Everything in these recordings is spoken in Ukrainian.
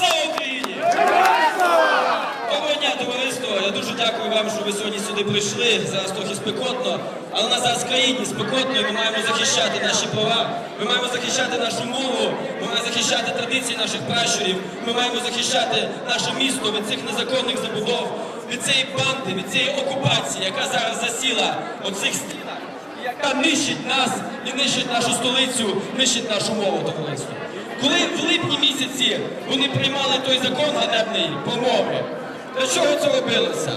Слава Україні! Доброго дня, товариство! Я дуже дякую вам, що ви сьогодні сюди прийшли. Зараз трохи спекотно, але у нас зараз в країні спекотно, і ми маємо захищати наші права. Ми маємо захищати нашу мову, ми маємо захищати традиції наших пращурів. Ми маємо захищати наше місто від цих незаконних забудов, від цієї банди, від цієї окупації, яка зараз засіла у цих стінах, яка нищить нас і нищить нашу столицю, нищить нашу мову, товариство. Коли в липні місяці вони приймали той закон ганебний по мові, для чого це робилося?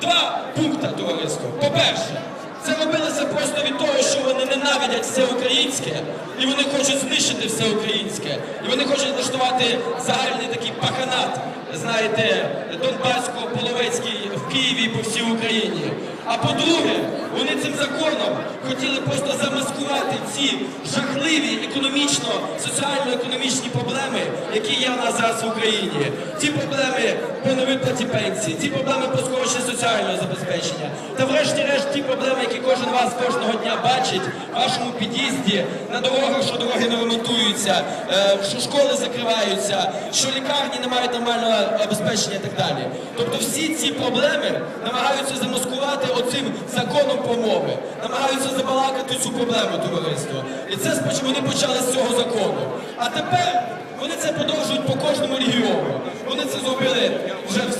Два пункти, товариство. По-перше, це робилося просто від того, що вони ненавидять все українське, і вони хочуть знищити все українське. І вони хочуть влаштувати загальний такий паханат, знаєте, Донбасько-Половецький в Києві і по всій Україні. А по-друге, вони цим законом хотіли просто замаскувати ці жахливі економічно, соціально-економічні проблеми, які є в нас зараз в Україні. Ці проблеми по невиплаті пенсії, ці проблеми по скороченню соціального забезпечення. Та врешті-решт ті проблеми, які кожен вас кожного дня бачить в вашому під'їзді, на дорогах, що дороги не ремонтуються, е, що школи закриваються, що лікарні не мають нормального забезпечення і так далі. Тобто всі ці проблеми намагаються замаскувати оцим законом по мови, намагаються забалакати цю проблему товариство. І це вони почали з цього закону. А тепер вони це продовжують по кожному регіону. Вони це зробили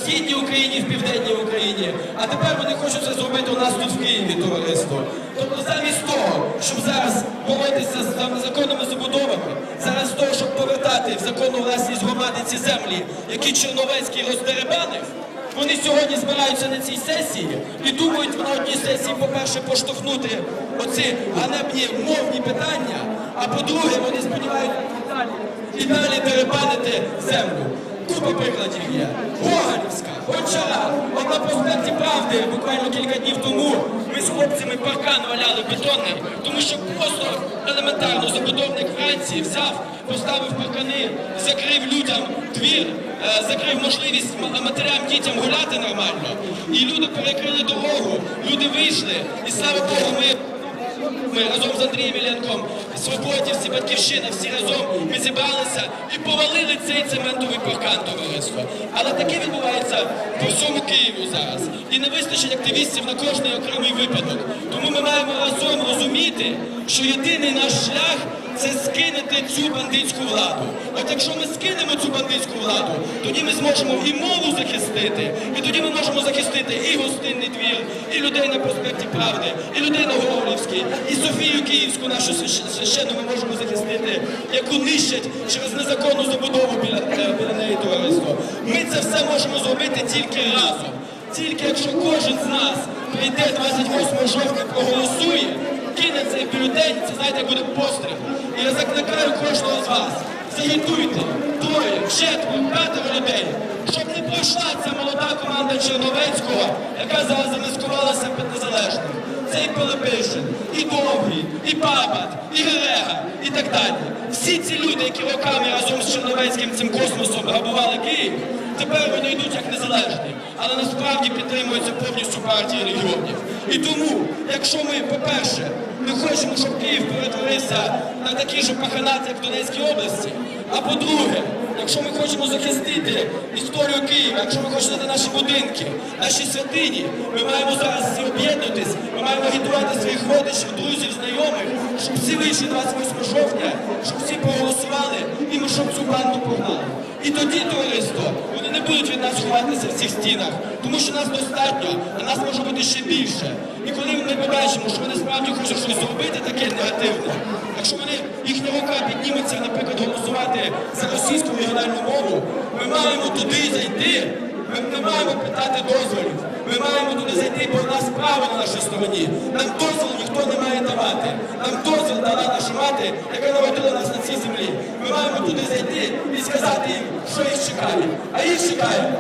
східній Україні, в південній Україні. А тепер вони хочуть це зробити у нас тут в Києві, товариство. Тобто замість того, щоб зараз боротися з там законними забудовами, замість того, щоб повертати в законну власність громади ці землі, які Черновецький роздеребанив, вони сьогодні збираються на цій сесії і думають на одній сесії, по-перше, поштовхнути оці ганебні мовні питання, а по-друге, вони сподіваються і далі деребанити землю. Купа прикладів є. Гоголівська, Гончара, от на Правди буквально кілька днів тому ми з хлопцями паркан валяли бетонний, тому що просто елементарно забудовник Франції взяв, поставив паркани, закрив людям двір, е, закрив можливість матерям, дітям гуляти нормально. І люди перекрили дорогу, люди вийшли, і слава Богу, ми ми разом з Андрієм Ілянком, свободівці, батьківщина, всі разом ми зібралися і повалили цей цементовий паркан товариство. Але таке відбувається по всьому Києву зараз. І не вистачить активістів на кожний окремий випадок. Тому ми маємо разом розуміти, що єдиний наш шлях це скинути цю бандитську владу. От якщо ми скинемо цю бандитську владу, тоді ми зможемо і мову захистити, і тоді ми можемо захистити і гостинний двір, і людей на проспекті Правди, і людей на Гоголівській, і Софію Київську, нашу священну, ми можемо захистити, яку нищать через незаконну забудову біля, е, біля неї товариство. Ми це все можемо зробити тільки разом. Тільки якщо кожен з нас прийде 28 жовтня, проголосує, кине цей бюлетень, це знаєте, буде постріл. Я закликаю кожного з вас, загітуйте троє, четверо, п'ятеро людей, щоб не пройшла ця молода команда Черновецького, яка зараз замаскувалася під незалежним. Це і Пилипишин, і Довгий, і Бабат, і Герега, і так далі. Всі ці люди, які роками разом з Черновецьким цим космосом грабували Київ, тепер вони йдуть як незалежні, але насправді підтримуються повністю партії регіонів. І тому, якщо ми, по-перше, не хочемо, щоб Київ перетворився на такий же паханат, як в Донецькій області, а по-друге, якщо ми хочемо захистити історію Києва, якщо ми хочемо на наші будинки, наші святині, ми маємо зараз всі об'єднатись, ми маємо агітувати своїх родичів, друзів, знайомих, щоб всі вийшли 28 жовтня, щоб всі проголосували і ми щоб цю банду погнали. І тоді, товариство, вони не будуть від нас ховатися в цих стінах, тому що нас достатньо, а нас може бути ще більше. І коли ми побачимо, що вони справді хочуть щось зробити таке негативне, якщо вони їхня рука підніметься, наприклад, голосувати за російську регіональну мову, ми маємо туди зайти. Ми не маємо питати дозволів. Ми маємо туди зайти, бо в нас право на нашій стороні. Нам дозвіл ніхто не має давати. Нам дозвіл дала наша мати, яка народила нас на цій землі. Ми маємо туди зайти і сказати їм, що їх чекає. А їх чекає